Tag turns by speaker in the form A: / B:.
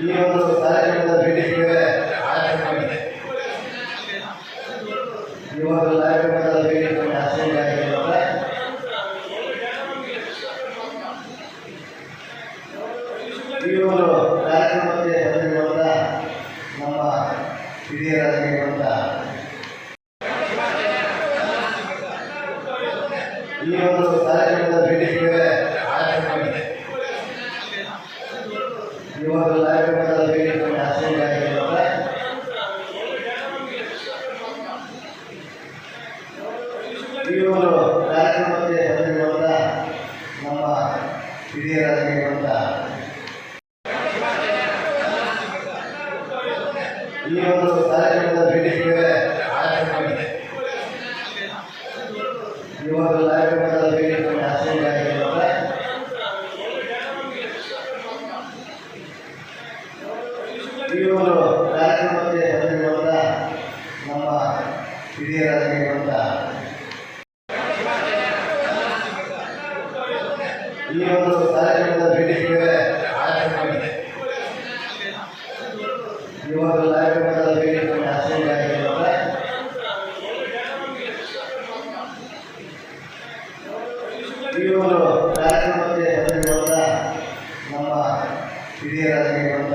A: ಈ ಒಂದು ಕಾರ್ಯಕ್ರಮದ ಭೇಟಿಗೆ ಈ ಒಂದು ಕಾರ್ಯಕ್ರಮದ ಭೇಟಿಗೆ ಆಸಕ್ತಿಯಾಗಿರುತ್ತಾರೆ ಈ ಒಂದು ಕಾರ್ಯಕ್ರಮಕ್ಕೆ ಬಂದಿರುವಂತ ನಮ್ಮ ಹಿರಿಯರಾಗಿರುವಂಥ ಈ ಒಂದು ಕಾರ್ಯಕ್ರಮದ ಭೇಟಿಗೆ ಈ ಒಂದು ಕಾರ್ಯಕ್ರಮದ ಭೇಟಿಗೆ ಆಸಕ್ತಿಯಾಗಿರುತ್ತಾರೆ ಈ ಒಂದು ಕಾರ್ಯಕ್ರಮಕ್ಕೆ ಬಂದಿರುವಂಥ ನಮ್ಮ ಹಿರಿಯರಾಗಿರುವಂಥ ಈ ಒಂದು ಕಾರ್ಯಕ್ರಮದ ಭೇಟಿಗೆ ಈ ಒಂದು ಕಾರ್ಯಕ್ರಮದ ಭೇಟಿಗೆ ಆಸಕ್ತಿಯಾಗಿರುತ್ತಾರೆ ಈ ಒಂದು ಕಾರ್ಯಕ್ರಮಕ್ಕೆ ಬಂದಿರುವಂಥ ನಮ್ಮ ಹಿರಿಯರಾಗಿರುವಂಥ ಈ ಒಂದು ಕಾರ್ಯಕ್ರಮದ ಭೇಟಿಗೆ ಈ ಒಂದು ಕಾರ್ಯಕ್ರಮದ ಭೇಟಿ ಈ ಒಂದು ಕಾರ್ಯಕ್ರಮಕ್ಕೆ ಬಂದಿರುವಂಥ ನಮ್ಮ ಹಿರಿಯರಾಗಿರುವಂಥ